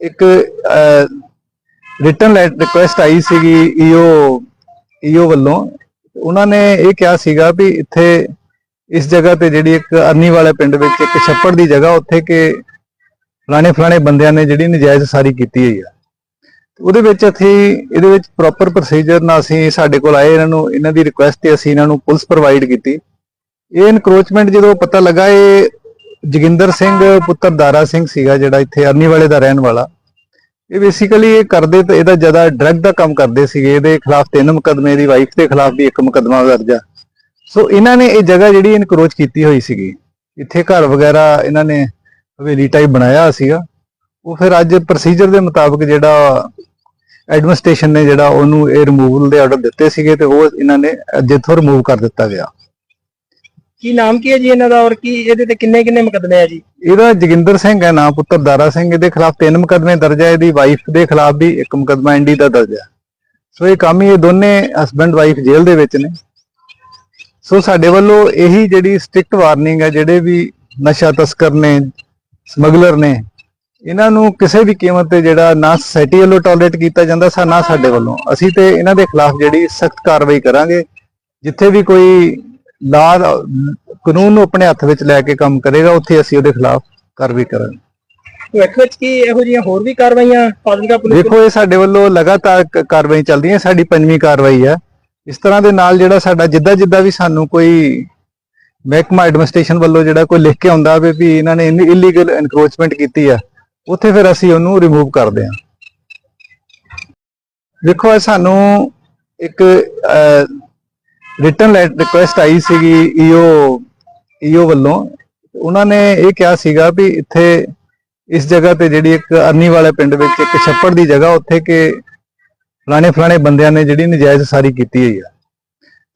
ਇੱਕ written request ਆਈ ਸੀਗੀ ਈਓ ਈਓ ਵੱਲੋਂ। ਉਹਨਾਂ ਨੇ ਇਹ ਕਿਹਾ ਸੀਗਾ ਵੀ ਇੱਥੇ ਇਸ ਜਗ੍ਹਾ ਤੇ ਜਿਹੜੀ ਇੱਕ ਅਰਨੀ ਵਾਲੇ ਪਿੰਡ ਵਿੱਚ ਇੱਕ ਛੱਪੜ ਦੀ ਜਗ੍ਹਾ ਉੱਥੇ ਕਿ ਫਲਾਣੇ ਫਲਾਣੇ ਬੰਦਿਆਂ ਨੇ ਜਿਹੜੀ ਨਜਾਇਜ਼ ਸਾਰੀ ਕੀਤੀ ਹੋਈ ਆ। ਉਹਦੇ ਵਿੱਚ ਅਸੀਂ, ਇਹਦੇ ਵਿੱਚ ਪ੍ਰੋਪਰ ਪ੍ਰੋਸੀਜਰ ਨਾਲ ਅਸੀਂ ਸਾਡੇ ਕੋਲ ਆਏ, ਇਹਨਾਂ ਨੂੰ, ਇਹਨਾਂ ਦੀ ਰਿਕੁਐਸਟ ਤੇ ਅਸੀਂ ਇਹਨਾਂ ਨੂੰ ਪੁਲਿਸ ਪ੍ਰੋਵਾਈਡ ਕੀਤੀ। ਇਹ ਇਨਕਰੋਚਮੈਂਟ ਜਦੋਂ ਪਤਾ ਲੱਗਾ, ਇਹ ਜੋਗਿੰਦਰ ਸਿੰਘ ਪੁੱਤਰ ਦਾਰਾ ਸਿੰਘ ਸੀਗਾ ਜਿਹੜਾ ਇੱਥੇ ਅਰਨੀ ਵਾਲੇ ਦਾ ਰਹਿਣ ਵਾਲਾ। ਇਹ ਬੇਸਿਕਲੀ ਇਹ ਕਰਦੇ ਤੇ ਇਹਦਾ ਜ਼ਿਆਦਾ ਡਰੱਗ ਦਾ ਕੰਮ ਕਰਦੇ ਸੀਗੇ। ਇਹਦੇ ਖਿਲਾਫ ਤਿੰਨ ਮੁਕੱਦਮੇ ਦੀ ਵਾਈਫ ਦੇ ਖਿਲਾਫ ਵੀ ਇੱਕ ਮੁਕੱਦਮਾ ਦਰਜ ਆ। ਸੋ ਇਹਨਾਂ ਨੇ ਇਹ ਜਗ੍ਹਾ ਜਿਹੜੀ ਇਨਕਰੋਚ ਕੀਤੀ ਹੋਈ ਸੀਗੀ। ਇੱਥੇ ਘਰ ਵਗੈਰਾ ਇਹਨਾਂ ਨੇ ਹਵੇਲੀ ਟਾਈਪ ਬਣਾਇਆ ਸੀਗਾ। ਉਹ ਫਿਰ ਅੱਜ ਪ੍ਰੋਸੀਜਰ ਦੇ ਮੁਤਾਬਕ ਜਿਹੜਾ ਐਡਮਿਨਿਸਟ੍ਰੇਸ਼ਨ ਨੇ ਜਿਹੜਾ ਉਹਨੂੰ ਇਹ ਰਿਮੂਵਲ ਦੇ ਆਰਡਰ ਦਿੱਤੇ ਸੀਗੇ ਤੇ ਉਹ ਇਹਨਾਂ ਨੇ ਅੱਜ ਇੱਥੋਂ ਰਿਮੂਵ ਕਰ ਦਿੱਤਾ ਗਿਆ। ਕੀ ਨਾਮ ਕੀ ਹੈ ਜੀ ਇਹਨਾਂ ਦਾ ਔਰ ਕੀ ਇਹਦੇ ਤੇ ਕਿੰਨੇ ਕਿੰਨੇ ਮੁਕੱਦਮੇ ਆ ਜੀ? ਇਹਦਾ ਜੋਗਿੰਦਰ ਸਿੰਘ ਹੈ ਨਾਮ ਪੁੱਤਰ ਦਾਰਾ ਸਿੰਘ। ਇਹਦੇ ਖਿਲਾਫ ਤਿੰਨ ਮੁਕੱਦਮੇ ਦਰਜ ਹੈ। ਇਹਦੀ ਵਾਈਫ ਦੇ ਖਿਲਾਫ ਵੀ ਇੱਕ ਮੁਕੱਦਮਾ ਐਨਡੀ ਦਾ ਦਰਜ ਹੈ। ਸੋ ਇਹ ਕੰਮ ਇਹ ਦੋਨੇ ਹਸਬੰਡ ਵਾਈਫ ਜੇਲ੍ਹ ਦੇ ਵਿੱਚ ਨੇ। ਸੋ ਸਾਡੇ ਵੱਲੋਂ ਇਹੀ ਜਿਹੜੀ ਸਟ੍ਰਿਕਟ ਵਾਰਨਿੰਗ ਹੈ, ਜਿਹੜੇ ਵੀ ਨਸ਼ਾ ਤਸਕਰ ਨੇ, ਸਮਗਲਰ ਨੇ, ਇਹਨਾਂ ਨੂੰ ਕਿਸੇ ਵੀ ਕੀਮਤ ਤੇ ਜਿਹੜਾ ਨਾ ਸੋਸਾਇਟੀ ਵੱਲੋਂ ਟੋਲਰੇਟ ਕੀਤਾ ਜਾਂਦਾ, ਸਾ ਨਾ ਸਾਡੇ ਵੱਲੋਂ। ਅਸੀਂ ਤੇ ਇਹਨਾਂ ਦੇ ਖਿਲਾਫ ਜਿਹੜੀ ਸਖਤ ਕਾਰਵਾਈ ਕਰਾਂਗੇ। ਜਿੱਥੇ ਵੀ ਕੋਈ ਲਾ ਕਾਨੂੰਨ ਨੂੰ ਆਪਣੇ ਹੱਥ ਵਿੱਚ ਲੈ ਕੇ ਕੰਮ ਕਰੇਗਾ ਉੱਥੇ ਅਸੀਂ ਉਹਦੇ ਖਿਲਾਫ ਕਾਰਵਾਈ ਕਰਾਂਗੇ। ਭਵਿੱਖ ਵਿੱਚ ਕੀ ਇਹੋ ਜਿਹੀਆਂ ਹੋਰ ਵੀ ਕਾਰਵਾਈਆਂ ਫਾਜ਼ਿਲਕਾ ਪੁਲਿਸ ਦੇਖੋ ਇਹ ਸਾਡੇ ਵੱਲੋਂ ਲਗਾਤਾਰ ਕ- ਕਾਰਵਾਈ ਚੱਲਦੀ ਹੈ ਸਾਡੀ ਪੰਜਵੀਂ ਕਾਰਵਾਈ ਹੈ ਇਸ ਤਰ੍ਹਾਂ ਦੇ ਨਾਲ ਜਿਹੜਾ ਸਾਡਾ ਜਿੱਦਾਂ ਜਿੱਦਾਂ ਵੀ ਸਾਨੂੰ ਕੋਈ ਮਹਿਕਮਾ ਐਡਮਿਨਿਸਟ੍ਰੇਸ਼ਨ ਵੱਲੋਂ ਜਿਹੜਾ ਕੋਈ ਲਿਖ ਕੇ ਆਉਂਦਾ ਵੀ ਵੀ ਇਹਨਾਂ ਨੇ ਇਲੀਗਲ ਐਨਕਰੋਚਮੈਂਟ ਕੀਤੀ ਆ ਉੱਥੇ ਫਿਰ ਅਸੀਂ ਉਹਨੂੰ ਰਿਮੂਵ ਕਰਦੇ ਹਾਂ ਦੇਖੋ ਇਹ ਸਾਨੂੰ ਇੱਕ ਰਿਟਨ ਰਿਕੁਐਸਟ ਆਈ ਸੀਗੀ ਈਓ ਈਓ ਵੱਲੋਂ ਉਹਨਾਂ ਨੇ ਇਹ ਕਿਹਾ ਸੀਗਾ ਵੀ ਇੱਥੇ ਇਸ ਜਗ੍ਹਾ ਤੇ ਜਿਹੜੀ ਇੱਕ ਅਰਨੀ ਵਾਲੇ ਪਿੰਡ ਵਿੱਚ ਇੱਕ ਛੱਪੜ ਦੀ ਜਗ੍ਹਾ ਉੱਥੇ ਕਿ ਫਲਾਣੇ ਫਲਾਣੇ ਬੰਦਿਆਂ ਨੇ ਜਿਹੜੀ ਨਜਾਇਜ਼ ਸਾਰੀ ਕੀਤੀ ਹੋਈ ਆ।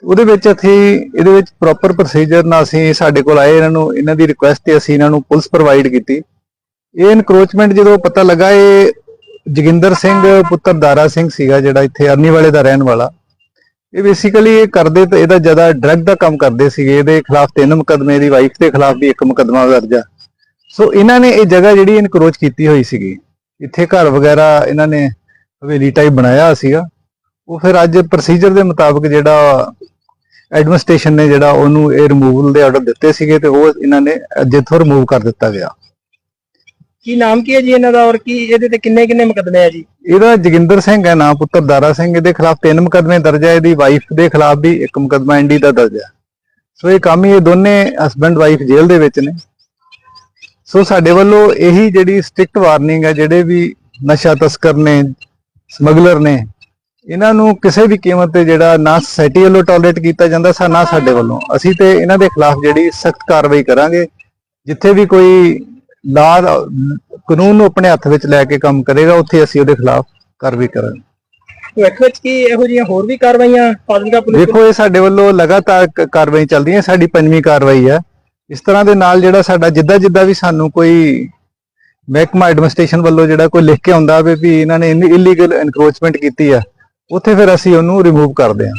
ਉਹਦੇ ਵਿੱਚ ਅਸੀਂ ਇਹਦੇ ਵਿੱਚ ਪ੍ਰੋਪਰ ਪ੍ਰੋਸੀਜਰ ਨਾਲ ਅਸੀਂ ਸਾਡੇ ਕੋਲ ਆਏ, ਇਹਨਾਂ ਨੂੰ ਇਹਨਾਂ ਦੀ ਰਿਕੁਐਸਟ ਤੇ ਅਸੀਂ ਇਹਨਾਂ ਨੂੰ ਪੁਲਿਸ ਪ੍ਰੋਵਾਈਡ ਕੀਤੀ। ਇਹ ਇਨਕਰੋਚਮੈਂਟ ਜਦੋਂ ਪਤਾ ਲੱਗਾ, ਇਹ ਜੋਗਿੰਦਰ ਸਿੰਘ, ਪੁੱਤਰ ਦਾਰਾ ਸਿੰਘ ਸੀਗਾ ਜਿਹੜਾ ਇੱਥੇ ਅਰਨੀ ਵਾਲੇ ਦਾ ਰਹਿਣ ਵਾਲਾ। ਇਹ ਬੇਸਿਕਲੀ ਇਹ ਕਰਦੇ ਤਾਂ, ਇਹਦਾ ਜ਼ਿਆਦਾ ਡਰੱਗ ਦਾ ਕੰਮ ਕਰਦੇ ਸੀਗੇ, ਇਹਦੇ ਖਿਲਾਫ ਤਿੰਨ ਮੁਕੱਦਮੇ ਦੀ ਵਾਈਫ ਦੇ ਖਿਲਾਫ ਵੀ ਇੱਕ ਮੁਕੱਦਮਾ ਦਰਜ ਆ। ਸੋ ਇਹਨਾਂ ਨੇ ਇਹ ਜਗ੍ਹਾ ਜਿਹੜੀ ਇਨਕਰੋਚ ਕੀਤੀ ਹੋਈ ਸੀਗੀ, ਇੱਥੇ ਘਰ ਵਗੈਰਾ ਇਹਨਾਂ ਨੇ ਹਵੇਲੀ ਟਾਈਪ ਬਣਾਇਆ ਹੋਇਆ ਸੀਗਾ। ਉਹ ਫਿਰ ਅੱਜ ਪ੍ਰੋਸੀਜਰ ਦੇ ਮੁਤਾਬਕ ਜਿਹੜਾ ਐਡਮਿਨਿਸਟ੍ਰੇਸ਼ਨ ਨੇ ਜਿਹੜਾ ਉਹਨੂੰ ਇਹ ਰਿਮੂਵਲ ਦੇ ਆਰਡਰ ਦਿੱਤੇ ਸੀਗੇ ਤੇ ਉਹ ਇਹਨਾਂ ਨੇ ਜਿੱਥੋਂ ਰਿਮੂਵ ਕਰ ਦਿੱਤਾ ਗਿਆ। ਕੀ ਨਾਮ ਕੀ ਹੈ ਜੀ ਇਹਨਾਂ ਦਾ ਔਰ ਕੀ ਇਹਦੇ ਤੇ ਕਿੰਨੇ ਕਿੰਨੇ ਮੁਕੱਦਮੇ ਆ ਜੀ? ਇਹਦਾ ਜੋਗਿੰਦਰ ਸਿੰਘ ਹੈ ਨਾਮ ਪੁੱਤਰ ਦਾਰਾ ਸਿੰਘ। ਇਹਦੇ ਖਿਲਾਫ ਤਿੰਨ ਮੁਕੱਦਮੇ ਦਰਜ ਹੈ। ਇਹਦੀ ਵਾਈਫ ਦੇ ਖਿਲਾਫ ਵੀ ਇੱਕ ਮੁਕੱਦਮਾ ਐਨਡੀ ਦਾ ਦਰਜ ਹੈ। ਸੋ ਇਹ ਕੰਮ ਇਹ ਦੋਨੇ ਹਸਬੰਡ ਵਾਈਫ ਜੇਲ੍ਹ ਦੇ ਵਿੱਚ ਨੇ। ਸੋ ਸਾਡੇ ਵੱਲੋਂ ਇਹੀ ਜਿਹੜੀ ਸਟ੍ਰਿਕਟ ਵਾਰਨਿੰਗ ਹੈ, ਜਿਹੜੇ ਵੀ ਨਸ਼ਾ ਤਸਕਰ ਨੇ, ਸਮਗਲਰ ਨੇ, ਇਹਨਾਂ ਨੂੰ ਕਿਸੇ ਵੀ ਕੀਮਤ ਤੇ ਜਿਹੜਾ ਨਾ ਸੋਸਾਇਟੀ ਵੱਲੋਂ ਟੋਲਰੇਟ ਕੀਤਾ ਜਾਂਦਾ ਸਾ ਨਾ ਸਾਡੇ ਵੱਲੋਂ। ਅਸੀਂ ਤੇ ਇਹਨਾਂ ਦੇ ਖਿਲਾਫ ਜਿਹੜੀ ਸਖਤ ਕਾਰਵਾਈ ਕਰਾਂਗੇ। ਜਿੱਥੇ ਵੀ ਕੋਈ ਲਾ ਕਾਨੂੰਨ ਨੂੰ ਆਪਣੇ ਹੱਥ ਵਿੱਚ ਲੈ ਕੇ ਕੰਮ ਕਰੇਗਾ ਉੱਥੇ ਅਸੀਂ ਉਹਦੇ ਖਿਲਾਫ ਕਾਰਵਾਈ ਕਰਾਂਗੇ। ਭਵਿੱਖ ਵਿੱਚ ਕੀ ਇਹੋ ਜਿਹੀਆਂ ਹੋਰ ਵੀ ਕਾਰਵਾਈਆਂ ਫਾਜ਼ਿਲਕਾ ਪੁਲਿਸ ਦੇਖੋ ਇਹ ਸਾਡੇ ਵੱਲੋਂ ਲਗਾਤਾਰ ਕ- ਕਾਰਵਾਈ ਚੱਲਦੀ ਹੈ ਸਾਡੀ ਪੰਜਵੀਂ ਕਾਰਵਾਈ ਹੈ ਇਸ ਤਰ੍ਹਾਂ ਦੇ ਨਾਲ ਜਿਹੜਾ ਸਾਡਾ ਜਿੱਦਾਂ ਜਿੱਦਾਂ ਵੀ ਸਾਨੂੰ ਕੋਈ ਮਹਿਕਮਾ ਐਡਮਿਨਿਸਟ੍ਰੇਸ਼ਨ ਵੱਲੋਂ ਜਿਹੜਾ ਕੋਈ ਲਿਖ ਕੇ ਆਉਂਦਾ ਵੀ ਵੀ ਇਹਨਾਂ ਨੇ ਇਲੀਗਲ ਐਨਕਰੋਚਮੈਂਟ ਕੀਤੀ ਆ ਉੱਥੇ ਫਿਰ ਅਸੀਂ ਉਹਨੂੰ ਰਿਮੂਵ ਕਰਦੇ ਹਾਂ